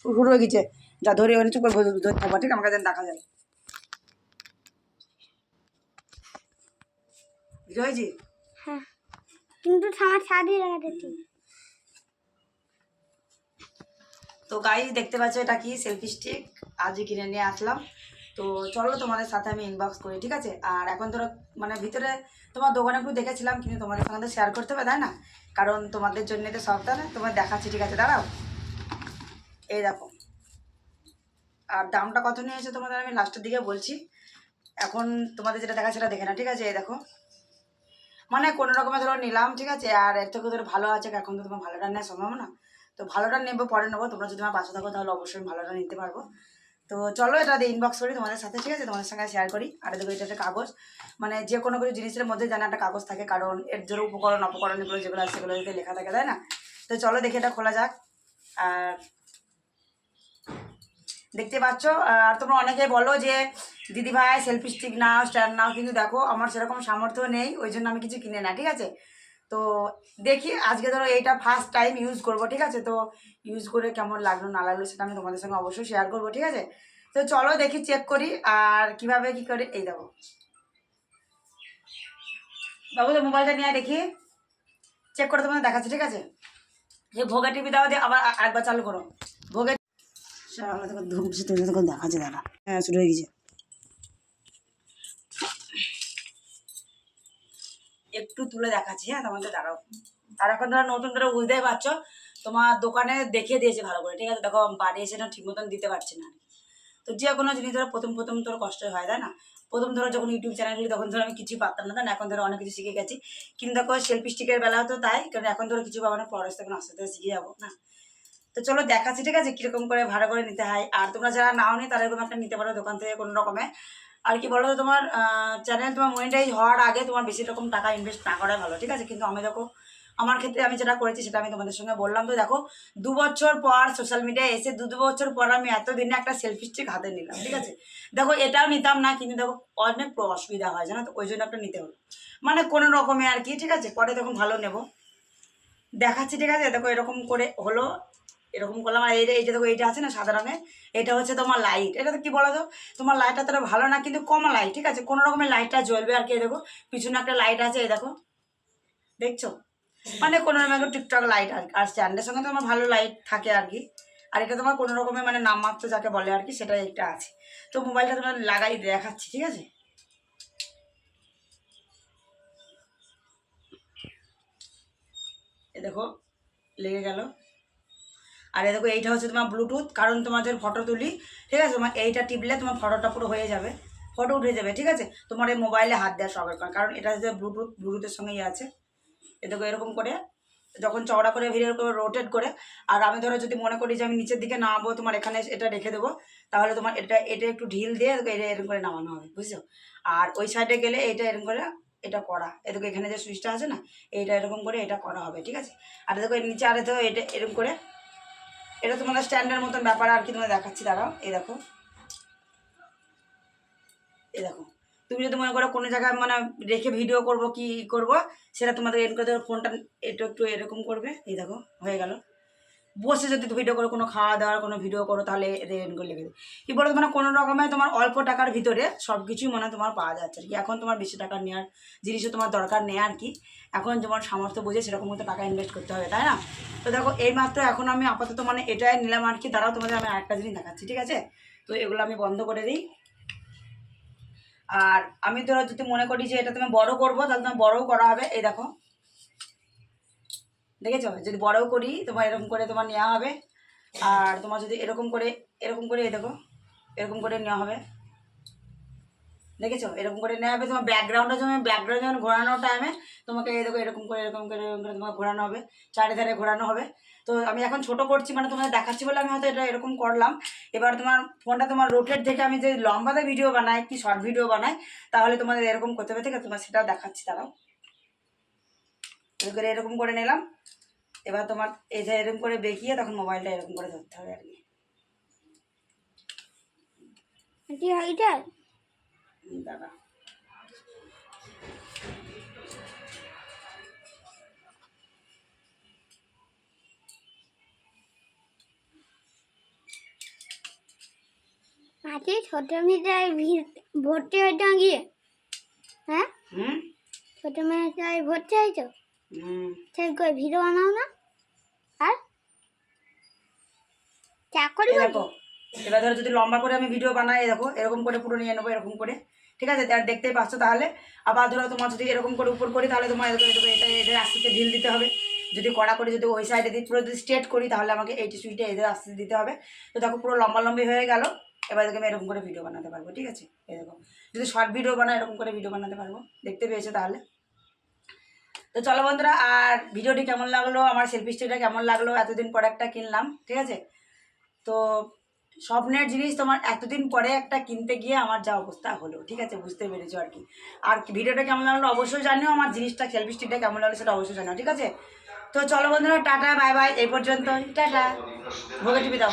শুরু হয়ে গেছে। যা ধরে ওখানে চুপ করে বসে ধরে থাকবা ঠিক আমাকে যেন দেখা যায়। হ্যাঁ। কিন্তু আমার লাগাতে তো গাইজ দেখতে পাচ্ছ এটা কি সেলফি স্টিক আজই কিনে নিয়ে আসলাম। তো চলো তোমাদের সাথে আমি ইনবক্স করি ঠিক আছে? আর এখন ধরো মানে ভিতরে তোমার দোকানে একটু দেখেছিলাম কিন্তু তোমাদের সঙ্গে শেয়ার করতে হবে তাই না? কারণ তোমাদের জন্য তো সব না? তোমার দেখাচ্ছি ঠিক আছে? দাঁড়াও। এই দেখো। আর দামটা কত নিয়েছে তোমাদের? আমি লাস্টের দিকে বলছি। এখন তোমাদের যেটা দেখা সেটা দেখে না ঠিক আছে? এই দেখো। মানে কোনো রকমে ধরো নিলাম, ঠিক আছে? আর এর থেকে ধরো ভালো আছে, এখন তো তোমার ভালোটা নেওয়া সম্ভব না। তো ভালোটা নেব, পরে নেব। তোমরা যদি আমার পাশে থাকো, তাহলে অবশ্যই ভালোটা নিতে পারব। তো চলো, এটা দিয়ে ইনবক্স করি তোমাদের সাথে, ঠিক আছে? তোমাদের সঙ্গে শেয়ার করি। আর দেখো, এটা একটা কাগজ। মানে যে কোনো কিছু জিনিসের মধ্যে যেন একটা কাগজ থাকে, কারণ এর ধরো উপকরণ, অপকরণ এগুলো যেগুলো আছে, সেগুলো যদি লেখা থাকে, তাই না? তো চলো, দেখে এটা খোলা যাক। আর দেখতে পাচ্ছ আর তোমরা অনেকে বলো যে, দিদি ভাই সেলফি স্টিক নাও স্ট্যান্ড নাও, কিন্তু দেখো, আমার সেরকম সামর্থ্য নেই, ওই জন্য আমি কিছু কিনে না, ঠিক আছে? তো দেখি, আজকে ধরো এইটা ফার্স্ট টাইম ইউজ করব, ঠিক আছে? তো ইউজ করে কেমন লাগল, না লাগল, সেটা আমি তোমাদের সঙ্গে অবশ্যই শেয়ার করব, ঠিক আছে? তো চলো দেখি চেক করি, আর কীভাবে কি করে, এই দেখো। বাবু তো মোবাইলটা নিয়ে দেখি। চেক করে তোমাদের দেখাচ্ছি, ঠিক আছে? যে ভোগা টিভি দাও দিয়ে আবার আরেকবার চালু করো। ভোগে দেখো দেখাচ্ছে হ্যাঁ একটু তুলে দেখাচ্ছি হ্যাঁ এখন ধরো নতুন বুঝতেই পারছ, তোমার দোকানে দেখিয়ে দিয়েছে ভালো করে, ঠিক আছে? দেখো, বাড়ি এসে না ঠিক মতন দিতে পারছে না। তো যে কোনো জিনিস ধরো, প্রথম প্রথম তোর কষ্ট হয়, তাই না? প্রথম ধরো, যখন ইউটিউব চ্যানেল খুলি, তখন ধরো আমি কিছুই পারতাম না এখন ধরো অনেক কিছু শিখে গেছি। কিন্তু দেখো সেলফি স্টিকের বেলাও তো তাই, কারণ এখন ধরো কিছু পাবো না তখন আস্তে আস্তে শিখে যাব, না? তো চলো দেখাচ্ছি, ঠিক আছে? কীরকম করে ভাড়া করে নিতে হয়। আর তোমরা যারা নাও নি, তারা এরকম একটা নিতে পারো দোকান থেকে কোনো রকমে। আর কি বলো তো তোমার চ্যানেল তোমার মনিটাইজ হওয়ার আগে তোমার বেশি রকম টাকা ইনভেস্ট না করাই ভালো, ঠিক আছে? কিন্তু আমি দেখো, আমার ক্ষেত্রে আমি যেটা করেছি, সেটা আমি তোমাদের সঙ্গে বললাম। তো দেখো, দু বছর পর সোশ্যাল মিডিয়ায় এসে, দু দু বছর পর আমি এতদিনে একটা সেলফি স্টিক হাতে নিলাম, ঠিক আছে? দেখো, এটাও নিতাম না, কিন্তু দেখো, অনেক অসুবিধা হয়, জানো তো? ওই জন্য একটা নিতে হলো। মানে কোনো রকমে আর কি, ঠিক আছে? পরে তখন ভালো নেব। দেখাচ্ছি, ঠিক আছে? দেখো, এরকম করে হলো। এরকম করলাম। আর এই যে, এই দেখো, এইটা আছে না সাদা রঙের? এটা হচ্ছে তোমার লাইট এটা তো কি বলো তো? তোমার লাইটটা তোরা ভালো না, কিন্তু কম লাইট ঠিক আছে? কোনো রকমের লাইটটা জ্বলবে আর কি দেখো। পিছনে একটা লাইট আছে, এই দেখো। দেখছ? মানে কোনো রকমের টিকটক লাইট আর আর স্ট্যান্ডের সঙ্গে তোমার ভালো লাইট থাকে আর কি। আর এটা তোমার কোনো রকমের মানে নামমাত্র যাকে বলে আর কি সেটা একটা আছে। তো মোবাইলটা তোমার লাগাই দেখাচ্ছি, ঠিক আছে? দেখো, লেগে গেল। আর দেখো, এইটা হচ্ছে তোমার ব্লুটুথ কারণ তোমার ফটো তুলি, ঠিক আছে? তোমার এইটা টিপলে তোমার ফটোটা পুরো হয়ে যাবে ফটো উঠে যাবে, ঠিক আছে? তোমার এই মোবাইলে হাত দেওয়া সবের কারণ কারণ এটা হচ্ছে ব্লুটুথ ব্লুটুথের সঙ্গেই আছে। এ দেখো, এরকম করে, যখন চওড়া করে ভিডিও করে রোটেট করে, আর আমি ধরো যদি মনে করি যে আমি নিচের দিকে নামাবো, তোমার এখানে এটা রেখে দেবো, তাহলে তোমার এটা এটা একটু ঢিল দিয়ে এটা এরকম করে নামানো হবে, বুঝছ? আর ওই সাইডে গেলে এটা এরকম করে, এটা করা এদিকে এখানে যে সুইচটা আছে না, এইটা এরকম করে এটা করা হবে, ঠিক আছে? আর দেখো নিচে আর দেখো, এটা এরকম করে এটা তোমাদের স্ট্যান্ডের মতন ব্যাপার আর কি তোমাদের দেখাচ্ছি, দাঁড়াও, এই দেখো। এই দেখো, তুমি যদি মনে করো কোনো জায়গায় মানে রেখে ভিডিও করব, কি করব, সেটা তোমাদের এন করে ফোনটা একটু একটু এরকম করবে, এই দেখো, হয়ে গেল। বসে যদি ভিডিও করো, কোনো খাওয়া দাওয়ার, কোনো ভিডিও করো, তাহলে এন করে লেগে দেবে কি বলো মানে কোনো রকমের তোমার অল্প টাকার ভিতরে সব কিছুই মানে তোমার পাওয়া যাচ্ছে আর কি। এখন তোমার বেশি টাকা নেওয়ার জিনিসও তোমার দরকার নেই আর কি। এখন যেমন সামর্থ্য বুঝে সেরকম মতো টাকা ইনভেস্ট করতে হবে, তাই না? তো দেখো, এই মাত্র এখন আমি আপাতত মানে এটাই নিলাম আর কি। দাঁড়াও, তোমাদের আমি আরেকটা জিনিস দেখাচ্ছি, ঠিক আছে? তো এগুলো আমি বন্ধ করে দিই। আর আমি ধরো, যদি মনে করি যে এটা তুমি বড় করব, তাহলে তোমার বড়ও করা হবে। এই দেখো। দেখেছ? যদি বড়ও করি, তোমার এরকম করে তোমার নেওয়া হবে। আর তোমার যদি এরকম করে এরকম করে এই দেখো, এরকম করে নেওয়া হবে। দেখেছ? এরকম করে নেওয়া হবে, তোমার ব্যাকগ্রাউন্ডে যখন ব্যাকগ্রাউন্ড যখন ঘোরানোর টাইমে তোমাকে দেখো, এরকম করে এরকম করে এরকম করে তোমাকে ঘোরানো হবে, চারিধারে ঘোরানো হবে। তো আমি এখন ছোট করছি মানে তোমাদের দেখাচ্ছি বলে আমি হয়তো এটা এরকম করলাম। এবার তোমার ফোনটা তোমার রোটেট থেকে আমি যে লম্বাতে ভিডিও বানাই, কি শর্ট ভিডিও বানাই, তাহলে তোমাদের এরকম করতে হবে আছে? তোমার সেটাও দেখাচ্ছি তারাও করে, এরকম করে নিলাম। এবার তোমার এই যে এরকম করে বেঁকিয়ে তখন মোবাইলটা এরকম করে ধরতে হবে আর কি। দাঁড়া আজকে ছোট মেয়েটাই ভর্তি হইতে গিয়ে হ্যাঁ? হুম? ছোট মেয়েটাই ভর্তি হয়েছো? সে কই ভিডিও বানাও না? আর? চাকরি দেখো এবার ধরো যদি লম্বা করে আমি ভিডিও বানাই দেখো এরকম করে পুরো নিয়ে নেব এরকম করে। ঠিক আছে? আর দেখতেই পাচ্ছ তাহলে। আবার ধরো তোমার যদি এরকম করে উপর করি, তাহলে তোমার এরকম এরকম এটা এদের আস্তে ঢিল দিতে হবে। যদি কড়া করে, যদি ওই সাইডে দিই, পুরো যদি স্ট্রেট করি, তাহলে আমাকে এইটি সুইটে এদের আস্তে দিতে হবে। তো দেখো পুরো লম্বা লম্বি হয়ে গেল। এবার দেখো আমি এরকম করে ভিডিও বানাতে পারব, ঠিক আছে? এরকম যদি শর্ট ভিডিও বানাই, এরকম করে ভিডিও বানাতে পারব। দেখতে পেয়েছ তাহলে? তো চলো বন্ধুরা, আর ভিডিওটি কেমন লাগল? আমার সেলফি স্টিকটা কেমন লাগল? এতদিন পরে একটা কিনলাম, ঠিক আছে? তো স্বপ্নের জিনিস তোমার এতদিন পরে একটা কিনতে গিয়ে আমার যা অবস্থা হলো, ঠিক আছে? বুঝতে পেরেছ আর কি। আর ভিডিওটা কেমন লাগল অবশ্যই জানিও, আমার জিনিসটা সেলফি কেমন লাগল সেটা অবশ্যই জানিও, ঠিক আছে? তো চলো বন্ধুরা, টাটা বাই বাই এই পর্যন্ত টাটা। ভোগে টিভি দাও।